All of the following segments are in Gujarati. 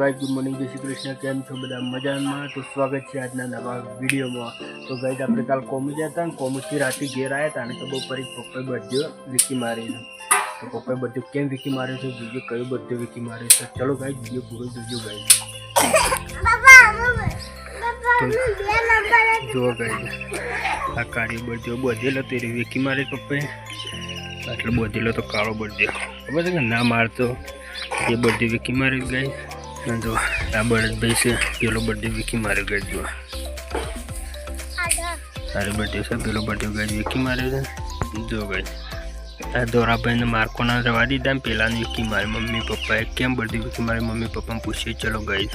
ગાઈઝ ગુડ મોર્નિંગ જય શ્રી કૃષ્ણ. કેમ છો બધા મજામાં? તો સ્વાગત છે આજના નવા વિડીયોમાં. તો ગાઈઝ આપણે કાલ કોમી ગયા હતા કોમીથી રાતે ઘેર આવ્યા હતા અને તો બહુ ફરી પપ્પાએ બધ્યો વિકી મારીને તો પપ્પાએ બધું કેમ વિકી માર્યો છે? બીજું કયું બધું વિકી માર્યો છે. ચલો ગાઈઝ બીજું પૂરો જોજો ગાઈઝ જુઓ ગાઈઝ આ કાળી બધ્યો બધેલો તે વિકી મારે પપ્પાએ. આટલો બધેલો તો કાળો બધ્યો ખબર છે કે ના મારતો? એ બધી વિકી મારી ગઈ જો આ બળદભાઈ છે પેલો બર્થડે વિકી મારે ગઈ જો બર્થડે છે, પેલો બર્થડે ગઈ વિકી મારે છે? જો ગઈ આ દોરાભાઈને માર્કો ના રવા દીધા ને પેલાને વિકી મારે મમ્મી પપ્પાએ. કેમ બર્થડે વિકી મારે મમ્મી પપ્પાને પૂછીએ? ચલો ગઈ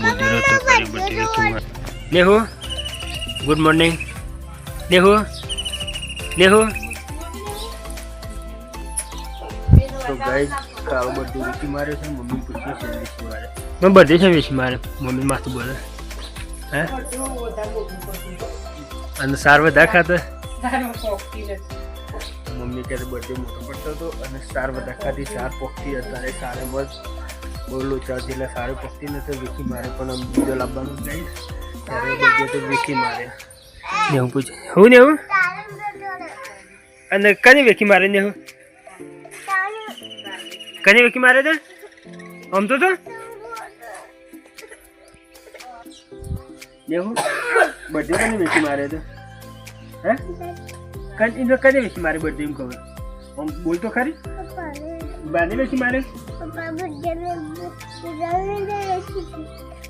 બર્થડે તો કરી બર્થડે વિકી મારે નેહુ? Good morning નેહુ? નેહુ? તો ગાઈસ કાળો બધું વિકી મારે છે મમ્મી પૂછ્યું છે વિકી મારે મેં બર્થડે છે વિકી મારે મમ્મી માથું બોલે. હે? અને સાર બધા ખાતે મમ્મી ક્યારે બર્થડે મોટો પડતો હતો અને સાર બધા ખાતી સાર પોખતી અત્યારે સારે બસ બહુ લોચા હતી એટલે સારે પોખતી નથી વિકી મારે પણ આમ બીજો લાવવાનું જઈશ ત્યારે બર્થડે તો વિકી મારે. ને હું પૂછ હું ને હું? અને કઈ વેકી મારે ને હું? કની વિકી મારે તો? આમ તો તો? દેવું બર્થડે કની વિકી મારે તો? હે? કની તો કની વિકી મારે બર્થડે એમ કહો આમ બોલ તો ખરી. બાને વિકી મારે?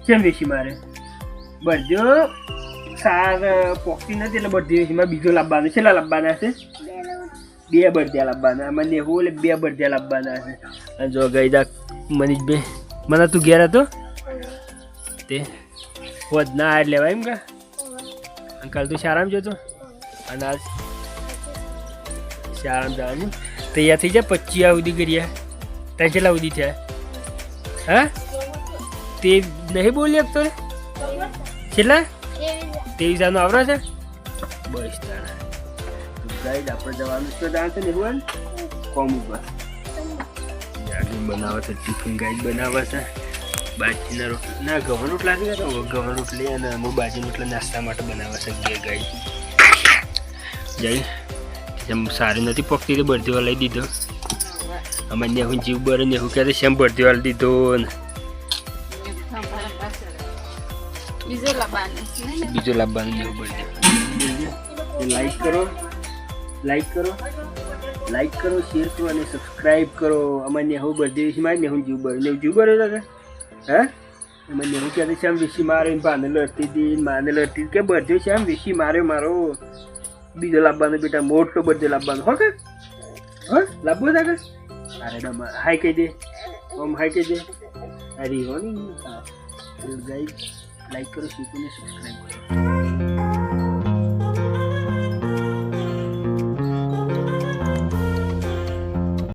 કેમ વિકી મારે? બર્થડે સાર પોખતી નથી એટલે બર્થડે વિકીમાં બીજો લાવવાનો છેલ્લા લાવવાના છે? બે બર્થડે લાવવાના મને એટલે બે બર્થડે લાવવાના છે અને જો ગઈ દા મનીષભાઈ મને તું ઘેર હતો તે હોદ ના આડ લેવાય એમ કા અંકલ તું શાળામાં જતો અને આજ શારામ જવાનું તૈયાર થઈ જાય પચીસ સુધી કર્યા ત્યાં કેટલા સુધી થયા હા તે નહીં બોલી શકતો કેટલા તેવીસ હજારનો આવરા છે બસ તારા ગાઈડ આપણે જવાનું છે. ત્યાં છે ને એવું કોમ ઉપર. ગાડી બનાવે છે ટિફિન ગાઈડ બનાવે છે. બાજીના રોટલા ના ઘઉં રોટલા નથી તો ઘઉં રોટલી અને અમુક બાજી રોટલા નાસ્તા માટે બનાવે છે બે ગાઈડ. જઈ જેમ સારી નથી પકતી તો બરતીવા લઈ દીધો. અમે નેહું જીવ બર નેહું ક્યારે શેમ બરતીવા લઈ દીધો ને. બીજો લાવવાનો બીજો લાવવાનું નેહું બરતી લાઈક કરો. લાઈક કરો. લાઈક કરો શેર કરો અને સબસ્ક્રાઇબ કરો. અમારે હું બર્થડે વિશે મારી નેહુ જીવ ને જીવ બરો દાદા હે? અમારે નેહુ છે આમ વિશી મારે બાને લડતી હતી માને લડતી કે બર્થડે આમ વિશી મારે મારો. બીજો લાવવાનો બેટા, મોટો બર્થડે લાવવાનો હો કે? હા? લાવવો દાદા અરે ડમા હાય કહી દે. ઓમ હાય કહી દે. અરે હો ને. ગાઈડ લાઈક કરો શીખો ને સબસ્ક્રાઈબ કરો.